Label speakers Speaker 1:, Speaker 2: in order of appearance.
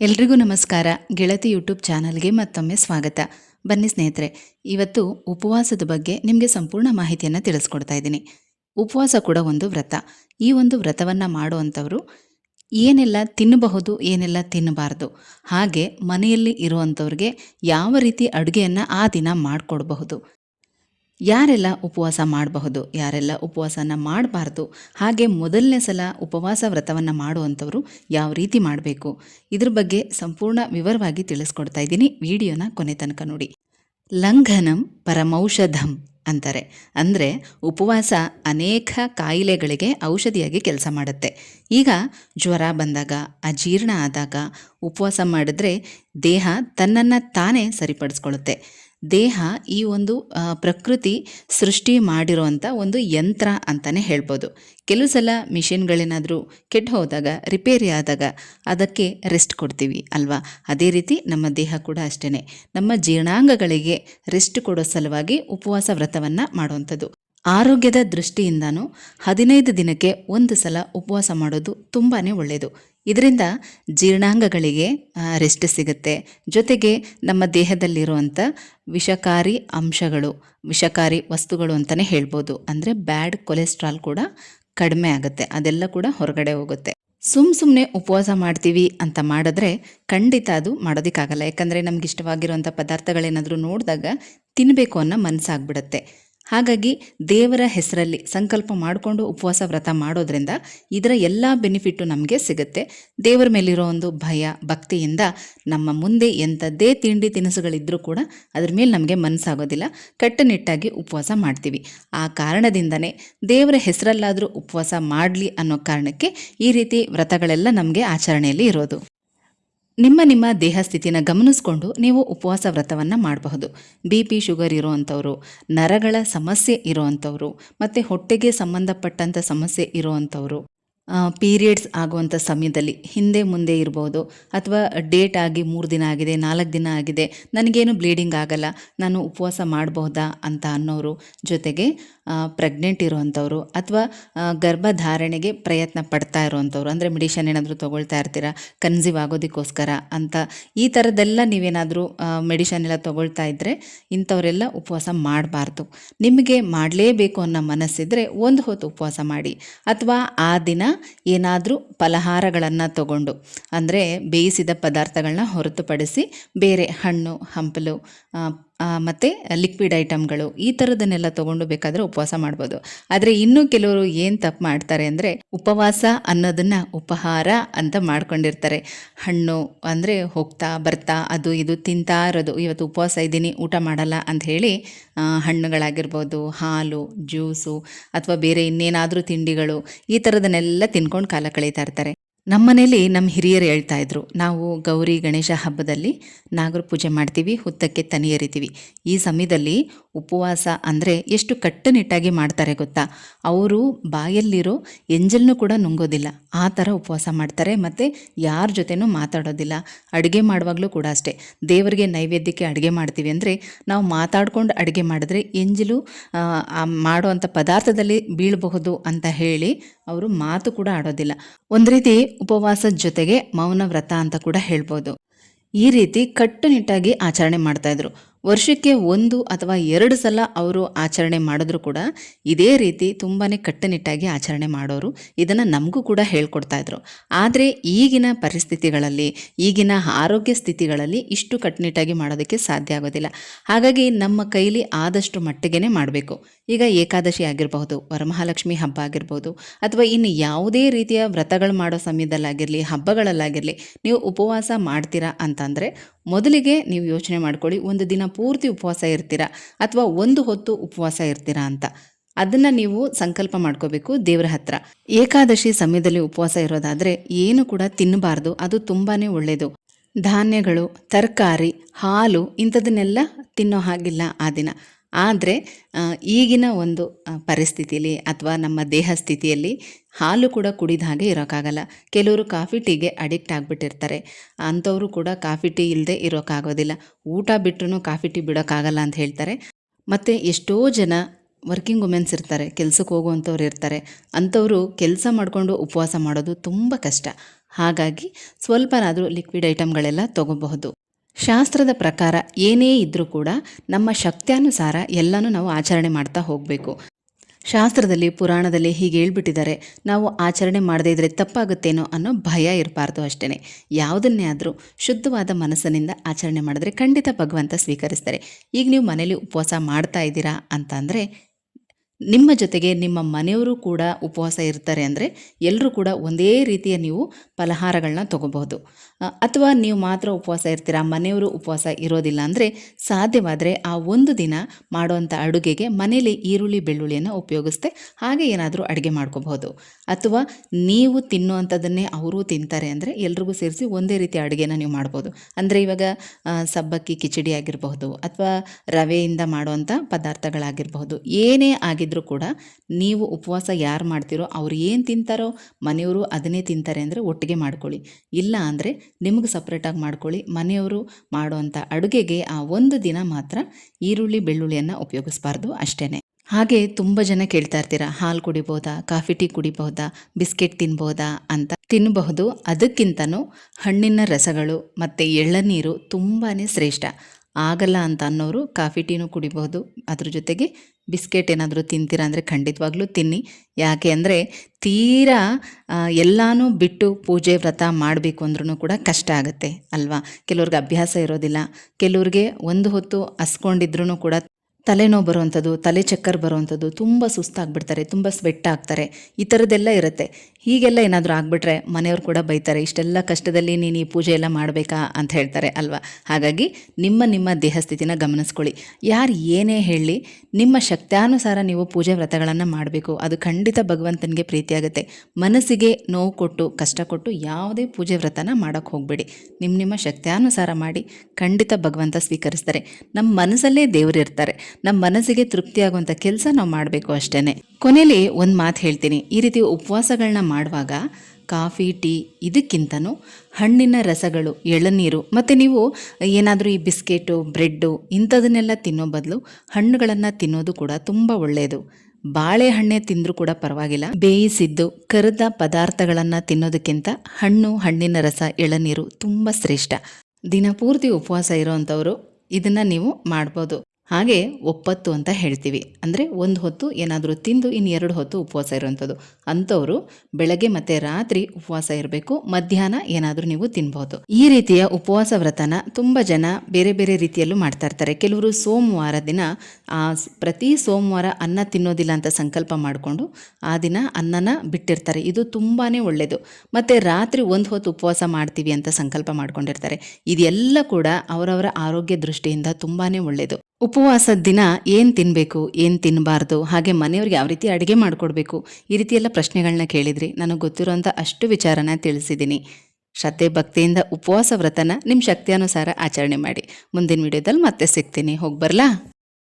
Speaker 1: ಎಲ್ರಿಗೂ ನಮಸ್ಕಾರ. ಗೆಳತಿ ಯೂಟ್ಯೂಬ್ ಚಾನಲ್ಗೆ ಮತ್ತೊಮ್ಮೆ ಸ್ವಾಗತ. ಬನ್ನಿ ಸ್ನೇಹಿತರೆ, ಇವತ್ತು ಉಪವಾಸದ ಬಗ್ಗೆ ನಿಮಗೆ ಸಂಪೂರ್ಣ ಮಾಹಿತಿಯನ್ನು ತಿಳಿಸ್ಕೊಡ್ತಾ ಇದ್ದೀನಿ. ಉಪವಾಸ ಕೂಡ ಒಂದು ವ್ರತ. ಈ ಒಂದು ವ್ರತವನ್ನು ಮಾಡುವಂಥವರು ಏನೆಲ್ಲ ತಿನ್ನಬಹುದು, ಏನೆಲ್ಲ ತಿನ್ನಬಾರ್ದು, ಹಾಗೆ ಮನೆಯಲ್ಲಿ ಇರುವಂಥವ್ರಿಗೆ ಯಾವ ರೀತಿ ಅಡುಗೆಯನ್ನು ಆ ದಿನ ಮಾಡಿಕೊಡ್ಬಹುದು ಯಾರೆಲ್ಲ ಉಪವಾಸ ಮಾಡಬಹುದು, ಯಾರೆಲ್ಲ ಉಪವಾಸನ ಮಾಡಬಾರ್ದು, ಹಾಗೆ ಮೊದಲನೇ ಸಲ ಉಪವಾಸ ವ್ರತವನ್ನು ಮಾಡುವಂಥವರು ಯಾವ ರೀತಿ ಮಾಡಬೇಕು? ಇದ್ರ ಬಗ್ಗೆ ಸಂಪೂರ್ಣ ವಿವರವಾಗಿ ತಿಳಿಸ್ಕೊಡ್ತಾ ಇದ್ದೀನಿ. ವಿಡಿಯೋನ ಕೊನೆ ತನಕ ನೋಡಿ. ಲಂಘನಂ ಪರಮೌಷಧಂ ಅಂತಾರೆ. ಅಂದರೆ ಉಪವಾಸ ಅನೇಕ ಕಾಯಿಲೆಗಳಿಗೆ ಔಷಧಿಯಾಗಿ ಕೆಲಸ ಮಾಡುತ್ತೆ. ಈಗ ಜ್ವರ ಬಂದಾಗ, ಅಜೀರ್ಣ ಆದಾಗ ಉಪವಾಸ ಮಾಡಿದ್ರೆ ದೇಹ ತನ್ನನ್ನು ತಾನೇ ಸರಿಪಡಿಸ್ಕೊಳ್ಳುತ್ತೆ. ದೇಹ ಈ ಒಂದು ಪ್ರಕೃತಿ ಸೃಷ್ಟಿ ಮಾಡಿರುವಂಥ ಒಂದು ಯಂತ್ರ ಅಂತಲೇ ಹೇಳ್ಬೋದು. ಕೆಲವು ಸಲ ಮಿಷಿನ್ಗಳೇನಾದರೂ ಕೆಟ್ಟು ಹೋದಾಗ, ರಿಪೇರಿ ಆದಾಗ ಅದಕ್ಕೆ ರೆಸ್ಟ್ ಕೊಡ್ತೀವಿ ಅಲ್ವಾ? ಅದೇ ರೀತಿ ನಮ್ಮ ದೇಹ ಕೂಡ ಅಷ್ಟೇ ನಮ್ಮ ಜೀರ್ಣಾಂಗಗಳಿಗೆ ರೆಸ್ಟ್ ಕೊಡೋ ಸಲುವಾಗಿ ಉಪವಾಸ ವ್ರತವನ್ನು ಮಾಡುವಂಥದ್ದು. ಆರೋಗ್ಯದ ದೃಷ್ಟಿಯಿಂದನೂ ಹದಿನೈದು ದಿನಕ್ಕೆ ಒಂದು ಸಲ ಉಪವಾಸ ಮಾಡೋದು ತುಂಬಾ ಒಳ್ಳೆಯದು. ಇದರಿಂದ ಜೀರ್ಣಾಂಗಗಳಿಗೆ ರೆಸ್ಟ್ ಸಿಗುತ್ತೆ. ಜೊತೆಗೆ ನಮ್ಮ ದೇಹದಲ್ಲಿರುವಂಥ ವಿಷಕಾರಿ ಅಂಶಗಳು, ವಿಷಕಾರಿ ವಸ್ತುಗಳು ಅಂತಲೇ ಹೇಳ್ಬೋದು. ಅಂದರೆ ಬ್ಯಾಡ್ ಕೊಲೆಸ್ಟ್ರಾಲ್ ಕೂಡ ಕಡಿಮೆ ಆಗುತ್ತೆ. ಅದೆಲ್ಲ ಕೂಡ ಹೊರಗಡೆ ಹೋಗುತ್ತೆ. ಸುಮ್ಮ ಸುಮ್ಮನೆ ಉಪವಾಸ ಮಾಡ್ತೀವಿ ಅಂತ ಮಾಡಿದ್ರೆ ಖಂಡಿತ ಅದು ಮಾಡೋದಕ್ಕಾಗಲ್ಲ. ಯಾಕಂದರೆ ನಮ್ಗೆ ಇಷ್ಟವಾಗಿರುವಂಥ ಪದಾರ್ಥಗಳೇನಾದರೂ ನೋಡಿದಾಗ ತಿನ್ನಬೇಕು ಅನ್ನೋ ಮನಸ್ಸಾಗ್ಬಿಡುತ್ತೆ ಹಾಗಾಗಿ ದೇವರ ಹೆಸರಲ್ಲಿ ಸಂಕಲ್ಪ ಮಾಡಿಕೊಂಡು ಉಪವಾಸ ವ್ರತ ಮಾಡೋದ್ರಿಂದ ಇದರ ಎಲ್ಲ ಬೆನಿಫಿಟ್ಟು ನಮಗೆ ಸಿಗುತ್ತೆ. ದೇವರ ಮೇಲಿರೋ ಒಂದು ಭಯ, ಭಕ್ತಿಯಿಂದ ನಮ್ಮ ಮುಂದೆ ಎಂಥದ್ದೇ ತಿಂಡಿ ತಿನಿಸುಗಳಿದ್ದರೂ ಕೂಡ ಅದ್ರ ಮೇಲೆ ನಮಗೆ ಮನಸ್ಸಾಗೋದಿಲ್ಲ. ಕಟ್ಟುನಿಟ್ಟಾಗಿ ಉಪವಾಸ ಮಾಡ್ತೀವಿ. ಆ ಕಾರಣದಿಂದನೇ ದೇವರ ಹೆಸರಲ್ಲಾದರೂ ಉಪವಾಸ ಮಾಡಲಿ ಅನ್ನೋ ಕಾರಣಕ್ಕೆ ಈ ರೀತಿ ವ್ರತಗಳೆಲ್ಲ ನಮಗೆ ಆಚರಣೆಯಲ್ಲಿ ಇರೋದು. ನಿಮ್ಮ ನಿಮ್ಮ ದೇಹ ಸ್ಥಿತಿನ ಗಮನಿಸ್ಕೊಂಡು ನೀವು ಉಪವಾಸ ವ್ರತವನ್ನು ಮಾಡಬಹುದು. ಬಿ ಪಿ ಶುಗರ್ ಇರೋವಂಥವ್ರು, ನರಗಳ ಸಮಸ್ಯೆ ಇರೋವಂಥವ್ರು, ಮತ್ತು ಹೊಟ್ಟೆಗೆ ಸಂಬಂಧಪಟ್ಟಂಥ ಸಮಸ್ಯೆ ಇರೋವಂಥವ್ರು ಪೀರಿಯಡ್ಸ್ ಆಗುವಂಥ ಸಮಯದಲ್ಲಿ ಹಿಂದೆ ಮುಂದೆ ಇರ್ಬೋದು, ಅಥವಾ ಡೇಟ್ ಆಗಿ ಮೂರು ದಿನ ಆಗಿದೆ, ನಾಲ್ಕು ದಿನ ಆಗಿದೆ, ನನಗೇನು ಬ್ಲೀಡಿಂಗ್ ಆಗಲ್ಲ, ನಾನು ಉಪವಾಸ ಮಾಡಬಹುದಾ ಅಂತ ಅನ್ನೋರು ಜೊತೆಗೆ ಪ್ರೆಗ್ನೆಂಟ್ ಇರುವಂಥವ್ರು ಅಥವಾ ಗರ್ಭಧಾರಣೆಗೆ ಪ್ರಯತ್ನ ಪಡ್ತಾ ಇರುವಂಥವ್ರು, ಅಂದರೆ ಮೆಡಿಷನ್ ಏನಾದರೂ ತೊಗೊಳ್ತಾ ಇರ್ತೀರಾ ಕನ್ಸಿವ್ ಆಗೋದಕ್ಕೋಸ್ಕರ ಅಂತ, ಈ ಥರದ್ದೆಲ್ಲ ನೀವೇನಾದರೂ ಮೆಡಿಷನ್ ಎಲ್ಲ ತೊಗೊಳ್ತಾ ಇದ್ದರೆ ಇಂಥವರೆಲ್ಲ ಉಪವಾಸ ಮಾಡಬಾರ್ದು. ನಿಮಗೆ ಮಾಡಲೇಬೇಕು ಅನ್ನೋ ಮನಸ್ಸಿದ್ರೆ ಒಂದು ಹೊತ್ತು ಉಪವಾಸ ಮಾಡಿ, ಅಥವಾ ಆ ದಿನ ಏನಾದರೂ ಫಲಹಾರಗಳನ್ನು ತಗೊಂಡು, ಅಂದರೆ ಬೇಯಿಸಿದ ಪದಾರ್ಥಗಳನ್ನ ಹೊರತುಪಡಿಸಿ ಬೇರೆ ಹಣ್ಣು, ಹಂಪಲು ಮತ್ತು ಲಿಕ್ವಿಡ್ ಐಟಮ್ಗಳು ಈ ಥರದನ್ನೆಲ್ಲ ತೊಗೊಂಡು ಬೇಕಾದರೆ ಉಪವಾಸ ಮಾಡ್ಬೋದು. ಆದರೆ ಇನ್ನೂ ಕೆಲವರು ಏನು ತಪ್ಪು ಮಾಡ್ತಾರೆ ಅಂದರೆ ಉಪವಾಸ ಅನ್ನೋದನ್ನ ಉಪಹಾರ ಅಂತ ಮಾಡ್ಕೊಂಡಿರ್ತಾರೆ. ಹಣ್ಣು ಅಂದರೆ ಹೋಗ್ತಾ, ಬರ್ತಾ, ಅದು ಇದು ತಿಂತಾ ಇರೋದು. ಇವತ್ತು ಉಪವಾಸ ಇದ್ದೀನಿ, ಊಟ ಮಾಡಲ್ಲ ಅಂತ ಹೇಳಿ ಹಣ್ಣುಗಳಾಗಿರ್ಬೋದು, ಹಾಲು, ಜ್ಯೂಸು, ಅಥವಾ ಬೇರೆ ಇನ್ನೇನಾದರೂ ತಿಂಡಿಗಳು, ಈ ಥರದನ್ನೆಲ್ಲ ತಿನ್ಕೊಂಡು ಕಾಲ ಕಳೀತಾ ಇರ್ತಾರೆ. ನಮ್ಮನೇಲಿ ನಮ್ಮ ಹಿರಿಯರು ಹೇಳ್ತಾ ಇದ್ರು, ನಾವು ಗೌರಿ ಗಣೇಶ ಹಬ್ಬದಲ್ಲಿ ನಾಗರ ಪೂಜೆ ಮಾಡ್ತೀವಿ, ಹುತ್ತಕ್ಕೆ ತನಿ ಎರಿತೀವಿ. ಈ ಸಮಯದಲ್ಲಿ ಉಪವಾಸ ಅಂದರೆ ಎಷ್ಟು ಕಟ್ಟುನಿಟ್ಟಾಗಿ ಮಾಡ್ತಾರೆ ಗೊತ್ತಾ? ಅವರು ಬಾಯಲ್ಲಿರೋ ಎಂಜಲ್ನೂ ಕೂಡ ನುಂಗೋದಿಲ್ಲ. ಆ ಥರ ಉಪವಾಸ ಮಾಡ್ತಾರೆ, ಮತ್ತು ಯಾರ ಜೊತೆನೂ ಮಾತಾಡೋದಿಲ್ಲ. ಅಡುಗೆ ಮಾಡುವಾಗಲೂ ಕೂಡ ಅಷ್ಟೇ. ದೇವರಿಗೆ ನೈವೇದ್ಯಕ್ಕೆ ಅಡುಗೆ ಮಾಡ್ತೀವಿ ಅಂದರೆ ನಾವು ಮಾತಾಡ್ಕೊಂಡು ಅಡುಗೆ ಮಾಡಿದ್ರೆ ಎಂಜಲು ಮಾಡುವಂಥ ಪದಾರ್ಥದಲ್ಲಿ ಬೀಳಬಹುದು ಅಂತ ಹೇಳಿ ಅವರು ಮಾತು ಕೂಡ ಆಡೋದಿಲ್ಲ. ಒಂದು ರೀತಿ ಉಪವಾಸದ ಜೊತೆಗೆ ಮೌನ ವ್ರತ ಅಂತ ಕೂಡ ಹೇಳ್ಬೋದು. ಈ ರೀತಿ ಕಟ್ಟುನಿಟ್ಟಾಗಿ ಆಚರಣೆ ಮಾಡ್ತಾ ಇದ್ರು. ವರ್ಷಕ್ಕೆ ಒಂದು ಅಥವಾ ಎರಡು ಸಲ ಅವರು ಆಚರಣೆ ಮಾಡಿದ್ರು ಕೂಡ ಇದೇ ರೀತಿ ತುಂಬಾ ಕಟ್ಟುನಿಟ್ಟಾಗಿ ಆಚರಣೆ ಮಾಡೋರು ಇದನ್ನು ನಮಗೂ ಕೂಡ ಹೇಳ್ಕೊಡ್ತಾ ಇದ್ರು. ಆದರೆ ಈಗಿನ ಪರಿಸ್ಥಿತಿಗಳಲ್ಲಿ, ಈಗಿನ ಆರೋಗ್ಯ ಸ್ಥಿತಿಗಳಲ್ಲಿ ಇಷ್ಟು ಕಟ್ಟುನಿಟ್ಟಾಗಿ ಮಾಡೋದಕ್ಕೆ ಸಾಧ್ಯ ಆಗೋದಿಲ್ಲ. ಹಾಗಾಗಿ ನಮ್ಮ ಕೈಲಿ ಆದಷ್ಟು ಮಟ್ಟಿಗೆ ಮಾಡಬೇಕು. ಈಗ ಏಕಾದಶಿ ಆಗಿರಬಹುದು, ವರಮಹಾಲಕ್ಷ್ಮಿ ಹಬ್ಬ ಆಗಿರ್ಬೋದು ಅಥವಾ ಇನ್ನು ಯಾವುದೇ ರೀತಿಯ ವ್ರತಗಳು ಮಾಡೋ ಸಮಯದಲ್ಲಾಗಿರಲಿ, ಹಬ್ಬಗಳಲ್ಲಾಗಿರಲಿ, ನೀವು ಉಪವಾಸ ಮಾಡ್ತೀರಾ ಅಂತಂದರೆ ಮೊದಲಿಗೆ ನೀವು ಯೋಚನೆ ಮಾಡ್ಕೊಳ್ಳಿ, ಒಂದು ದಿನ ಪೂರ್ತಿ ಉಪವಾಸ ಇರ್ತೀರಾ? ಅಥವಾ ಒಂದು ಹೊತ್ತು ಉಪವಾಸ ಇರ್ತೀರಾ ಅಂತ. ಅದನ್ನು ನೀವು ಸಂಕಲ್ಪ ಮಾಡ್ಕೋಬೇಕು ದೇವರ ಹತ್ರ. ಏಕಾದಶಿ ಸಮಯದಲ್ಲಿ ಉಪವಾಸ ಇರೋದಾದರೆ ಏನು ಕೂಡ ತಿನ್ನಬಾರ್ದು. ಅದು ತುಂಬಾ ಒಳ್ಳೆಯದು ಧಾನ್ಯಗಳು, ತರಕಾರಿ, ಹಾಲು ಇಂಥದನ್ನೆಲ್ಲ ತಿನ್ನೋ ಹಾಗಿಲ್ಲ ಆ ದಿನ. ಆದರೆ ಈಗಿನ ಒಂದು ಪರಿಸ್ಥಿತಿಯಲ್ಲಿ ಅಥವಾ ನಮ್ಮ ದೇಹ ಸ್ಥಿತಿಯಲ್ಲಿ ಹಾಲು ಕೂಡ ಕುಡಿದ ಹಾಗೆ ಇರೋಕ್ಕಾಗಲ್ಲ ಕೆಲವರು ಕಾಫಿ ಟೀಗೆ ಅಡಿಕ್ಟ್ ಆಗಿಬಿಟ್ಟಿರ್ತಾರೆ. ಅಂಥವರು ಕೂಡ ಕಾಫಿ ಟೀ ಇಲ್ಲದೆ ಇರೋಕ್ಕಾಗೋದಿಲ್ಲ ಊಟ ಬಿಟ್ಟರೂ ಕಾಫಿ ಟೀ ಬಿಡೋಕ್ಕಾಗಲ್ಲ ಅಂತ ಹೇಳ್ತಾರೆ. ಮತ್ತು ಎಷ್ಟೋ ಜನ ವರ್ಕಿಂಗ್ ವುಮೆನ್ಸ್ ಇರ್ತಾರೆ, ಕೆಲಸಕ್ಕೆ ಹೋಗುವಂಥವ್ರು ಇರ್ತಾರೆ. ಅಂಥವರು ಕೆಲಸ ಮಾಡಿಕೊಂಡು ಉಪವಾಸ ಮಾಡೋದು ತುಂಬ ಕಷ್ಟ. ಹಾಗಾಗಿ ಸ್ವಲ್ಪನಾದರೂ ಲಿಕ್ವಿಡ್ ಐಟಮ್ಗಳೆಲ್ಲ ತಗೋಬಹುದು. ಶಾಸ್ತ್ರದ ಪ್ರಕಾರ ಏನೇ ಇದ್ದರೂ ಕೂಡ ನಮ್ಮ ಶಕ್ತ್ಯಾನುಸಾರ ಎಲ್ಲನೂ ನಾವು ಆಚರಣೆ ಮಾಡ್ತಾ ಹೋಗಬೇಕು. ಶಾಸ್ತ್ರದಲ್ಲಿ, ಪುರಾಣದಲ್ಲಿ ಹೀಗೆ ಹೇಳ್ಬಿಟ್ಟಿದ್ದಾರೆ, ನಾವು ಆಚರಣೆ ಮಾಡದೇ ಇದ್ದರೆ ತಪ್ಪಾಗುತ್ತೇನೋ ಅನ್ನೋ ಭಯ ಇರಬಾರ್ದು ಅಷ್ಟೇ ಯಾವುದನ್ನೇ ಆದರೂ ಶುದ್ಧವಾದ ಮನಸ್ಸಿನಿಂದ ಆಚರಣೆ ಮಾಡಿದ್ರೆ ಖಂಡಿತ ಭಗವಂತ ಸ್ವೀಕರಿಸ್ತಾರೆ. ಈಗ ನೀವು ಮನೇಲಿ ಉಪವಾಸ ಮಾಡ್ತಾ ಇದ್ದೀರಾ ಅಂತ ಅಂದರೆ ನಿಮ್ಮ ಜೊತೆಗೆ ನಿಮ್ಮ ಮನೆಯವರು ಕೂಡ ಉಪವಾಸ ಇರ್ತಾರೆ ಅಂದರೆ ಎಲ್ಲರೂ ಕೂಡ ಒಂದೇ ರೀತಿಯ ನೀವು ಫಲಹಾರಗಳನ್ನ ತಗೋಬಹುದು. ಅಥವಾ ನೀವು ಮಾತ್ರ ಉಪವಾಸ ಇರ್ತೀರಾ, ಮನೆಯವರು ಉಪವಾಸ ಇರೋದಿಲ್ಲ ಅಂದರೆ ಸಾಧ್ಯವಾದರೆ ಆ ಒಂದು ದಿನ ಮಾಡುವಂಥ ಅಡುಗೆಗೆ ಮನೇಲಿ ಈರುಳ್ಳಿ, ಬೆಳ್ಳುಳ್ಳಿಯನ್ನು ಉಪಯೋಗಿಸ್ತೇ, ಹಾಗೆ ಏನಾದರೂ ಅಡುಗೆ ಮಾಡ್ಕೋಬಹುದು. ಅಥವಾ ನೀವು ತಿನ್ನುವಂಥದ್ದನ್ನೇ ಅವರು ತಿಂತಾರೆ ಅಂದರೆ ಎಲ್ರಿಗೂ ಸೇರಿಸಿ ಒಂದೇ ರೀತಿ ಅಡುಗೆನ ನೀವು ಮಾಡ್ಬೋದು. ಅಂದರೆ ಇವಾಗ ಸಬ್ಬಕ್ಕಿ ಕಿಚಡಿ ಆಗಿರಬಹುದು ಅಥವಾ ರವೆಯಿಂದ ಮಾಡುವಂಥ ಪದಾರ್ಥಗಳಾಗಿರಬಹುದು. ಏನೇ ಆಗಿದ್ರೂ ಕೂಡ ನೀವು ಉಪವಾಸ ಯಾರು ಮಾಡ್ತೀರೋ, ಅವ್ರು ಏನು ತಿಂತಾರೋ ಮನೆಯವರು ಅದನ್ನೇ ತಿಂತಾರೆ ಅಂದರೆ ಒಟ್ಟಿಗೆ ಮಾಡ್ಕೊಳ್ಳಿ. ಇಲ್ಲ ಅಂದರೆ ನಿಮಗೆ ಸಪ್ರೇಟಾಗಿ ಮಾಡ್ಕೊಳ್ಳಿ. ಮನೆಯವರು ಮಾಡುವಂಥ ಅಡುಗೆಗೆ ಆ ಒಂದು ದಿನ ಮಾತ್ರ ಈರುಳ್ಳಿ, ಬೆಳ್ಳುಳ್ಳಿಯನ್ನು ಉಪಯೋಗಿಸ್ಬಾರ್ದು ಅಷ್ಟೇ ಹಾಗೆ ತುಂಬ ಜನ ಕೇಳ್ತಾ ಇರ್ತೀರ, ಹಾಲು ಕುಡಿಬೋದಾ, ಕಾಫಿ ಟೀ ಕುಡಿಬೋದಾ, ಬಿಸ್ಕೆಟ್ ತಿನ್ಬೋದಾ ಅಂತ. ತಿನ್ನಬಹುದು ಅದಕ್ಕಿಂತನೂ ಹಣ್ಣಿನ ರಸಗಳು ಮತ್ತು ಎಳ್ಳನೀರು ತುಂಬಾ ಶ್ರೇಷ್ಠ. ಆಗಲ್ಲ ಅಂತ ಅನ್ನೋರು ಕಾಫಿ ಟೀನೂ ಕುಡಿಬಹುದು, ಅದ್ರ ಜೊತೆಗೆ ಬಿಸ್ಕೆಟ್ ಏನಾದರೂ ತಿಂತೀರಾ ಅಂದರೆ ಖಂಡಿತವಾಗ್ಲೂ ತಿನ್ನಿ. ಯಾಕೆ ಅಂದರೆ ತೀರಾ ಎಲ್ಲನೂ ಬಿಟ್ಟು ಪೂಜೆ ವ್ರತ ಮಾಡಬೇಕು ಅಂದ್ರೂ ಕೂಡ ಕಷ್ಟ ಆಗುತ್ತೆ, ಅಲ್ವಾ? ಕೆಲವ್ರಿಗೆ ಅಭ್ಯಾಸ ಇರೋದಿಲ್ಲ, ಕೆಲವ್ರಿಗೆ ಒಂದು ಹೊತ್ತು ಹಸ್ಕೊಂಡಿದ್ರೂ ಕೂಡ ತಲೆನೋವು ಬರುವಂಥದ್ದು, ತಲೆ ಚಕ್ಕರ್ ಬರುವಂಥದ್ದು ತುಂಬ ಸುಸ್ತಾಗ್ಬಿಡ್ತಾರೆ, ತುಂಬ ಸ್ವೆಟ್ ಆಗ್ತಾರೆ, ಈ ಥರದ್ದೆಲ್ಲ ಇರುತ್ತೆ. ಹೀಗೆಲ್ಲ ಏನಾದರೂ ಆಗಿಬಿಟ್ರೆ ಮನೆಯವ್ರು ಕೂಡ ಬೈತಾರೆ, ಇಷ್ಟೆಲ್ಲ ಕಷ್ಟದಲ್ಲಿ ನೀನು ಈ ಪೂಜೆ ಎಲ್ಲ ಮಾಡಬೇಕಾ ಅಂತ ಹೇಳ್ತಾರೆ ಅಲ್ವಾ? ಹಾಗಾಗಿ ನಿಮ್ಮ ನಿಮ್ಮ ದೇಹ ಸ್ಥಿತಿನ ಗಮನಿಸ್ಕೊಳ್ಳಿ. ಯಾರು ಏನೇ ಹೇಳಿ, ನಿಮ್ಮ ಶಕ್ತ್ಯಾನುಸಾರ ನೀವು ಪೂಜೆ ವ್ರತಗಳನ್ನು ಮಾಡಬೇಕು. ಅದು ಖಂಡಿತ ಭಗವಂತನಿಗೆ ಪ್ರೀತಿಯಾಗುತ್ತೆ. ಮನಸ್ಸಿಗೆ ನೋವು ಕೊಟ್ಟು, ಕಷ್ಟ ಕೊಟ್ಟು ಯಾವುದೇ ಪೂಜೆ ವ್ರತನ ಮಾಡೋಕ್ಕೆ ಹೋಗಬೇಡಿ. ನಿಮ್ಮ ನಿಮ್ಮ ಶಕ್ತ್ಯಾನುಸಾರ ಮಾಡಿ ಖಂಡಿತ ಭಗವಂತ ಸ್ವೀಕರಿಸ್ತಾರೆ. ನಮ್ಮ ಮನಸ್ಸಲ್ಲೇ ದೇವರು ಇರ್ತಾರೆ. ನಮ್ಮ ಮನಸ್ಸಿಗೆ ತೃಪ್ತಿಯಾಗುವಂಥ ಕೆಲಸ ನಾವು ಮಾಡಬೇಕು ಅಷ್ಟೇ ಕೊನೆಯಲ್ಲಿ ಒಂದು ಮಾತು ಹೇಳ್ತೀನಿ. ಈ ರೀತಿ ಉಪವಾಸಗಳನ್ನ ಮಾಡುವಾಗ ಕಾಫಿ, ಟೀ ಇದಕ್ಕಿಂತನೂ ಹಣ್ಣಿನ ರಸಗಳು, ಎಳನೀರು ಮತ್ತು ನೀವು ಏನಾದರೂ ಈ ಬಿಸ್ಕೆಟು, ಬ್ರೆಡ್ಡು ಇಂಥದನ್ನೆಲ್ಲ ತಿನ್ನೋ ಬದಲು ಹಣ್ಣುಗಳನ್ನು ತಿನ್ನೋದು ಕೂಡ ತುಂಬ ಒಳ್ಳೆಯದು ಬಾಳೆಹಣ್ಣೆ ತಿಂದರೂ ಕೂಡ ಪರವಾಗಿಲ್ಲ. ಬೇಯಿಸಿದ್ದು ಕರಿದ ಪದಾರ್ಥಗಳನ್ನು ತಿನ್ನೋದಕ್ಕಿಂತ ಹಣ್ಣು, ಹಣ್ಣಿನ ರಸ, ಎಳನೀರು ತುಂಬ ಶ್ರೇಷ್ಠ. ದಿನಪೂರ್ತಿ ಉಪವಾಸ ಇರೋವಂಥವ್ರು ಇದನ್ನು ನೀವು ಮಾಡ್ಬೋದು. ಹಾಗೆ ಒಪ್ಪತ್ತು ಅಂತ ಹೇಳ್ತೀವಿ. ಅಂದರೆ ಒಂದು ಹೊತ್ತು ಏನಾದರೂ ತಿಂದು ಇನ್ನು ಎರಡು ಹೊತ್ತು ಉಪವಾಸ ಇರುವಂಥದ್ದು. ಅಂಥವರು ಬೆಳಗ್ಗೆ ಮತ್ತು ರಾತ್ರಿ ಉಪವಾಸ ಇರಬೇಕು, ಮಧ್ಯಾಹ್ನ ಏನಾದರೂ ನೀವು ತಿನ್ಬೋದು. ಈ ರೀತಿಯ ಉಪವಾಸ ವ್ರತನ ತುಂಬ ಜನ ಬೇರೆ ಬೇರೆ ರೀತಿಯಲ್ಲೂ ಮಾಡ್ತಾ ಇರ್ತಾರೆ. ಕೆಲವರು ಸೋಮವಾರ ದಿನ ಪ್ರತಿ ಸೋಮವಾರ ಅನ್ನ ತಿನ್ನೋದಿಲ್ಲ ಅಂತ ಸಂಕಲ್ಪ ಮಾಡಿಕೊಂಡು ಆ ದಿನ ಅನ್ನನ ಬಿಟ್ಟಿರ್ತಾರೆ. ಇದು ತುಂಬಾ ಒಳ್ಳೆಯದು ಮತ್ತು ರಾತ್ರಿ ಒಂದು ಹೊತ್ತು ಉಪವಾಸ ಮಾಡ್ತೀವಿ ಅಂತ ಸಂಕಲ್ಪ ಮಾಡ್ಕೊಂಡಿರ್ತಾರೆ. ಇದೆಲ್ಲ ಕೂಡ ಅವರವರ ಆರೋಗ್ಯ ದೃಷ್ಟಿಯಿಂದ ತುಂಬಾ ಒಳ್ಳೆಯದು ಉಪವಾಸದ ದಿನ ಏನು ತಿನ್ನಬೇಕು ಏನು ತಿನ್ನಬಾರ್ದು ಹಾಗೆ ಮನೆಯವ್ರಿಗೆ ಯಾವ ರೀತಿ ಅಡುಗೆ ಮಾಡಿಕೊಡ್ಬೇಕು, ಈ ರೀತಿ ಎಲ್ಲ ಪ್ರಶ್ನೆಗಳನ್ನ ಕೇಳಿದ್ರಿ. ನನಗೆ ಗೊತ್ತಿರೋಂಥ ಅಷ್ಟು ವಿಚಾರನ ತಿಳಿಸಿದ್ದೀನಿ. ಶ್ರದ್ಧೆ, ಭಕ್ತಿಯಿಂದ ಉಪವಾಸ ವ್ರತನ ನಿಮ್ಮ ಶಕ್ತಿಯಾನುಸಾರ ಆಚರಣೆ ಮಾಡಿ. ಮುಂದಿನ ವಿಡಿಯೋದಲ್ಲಿ ಮತ್ತೆ ಸಿಗ್ತೀನಿ. ಹೋಗಿ ಬರಲಾ?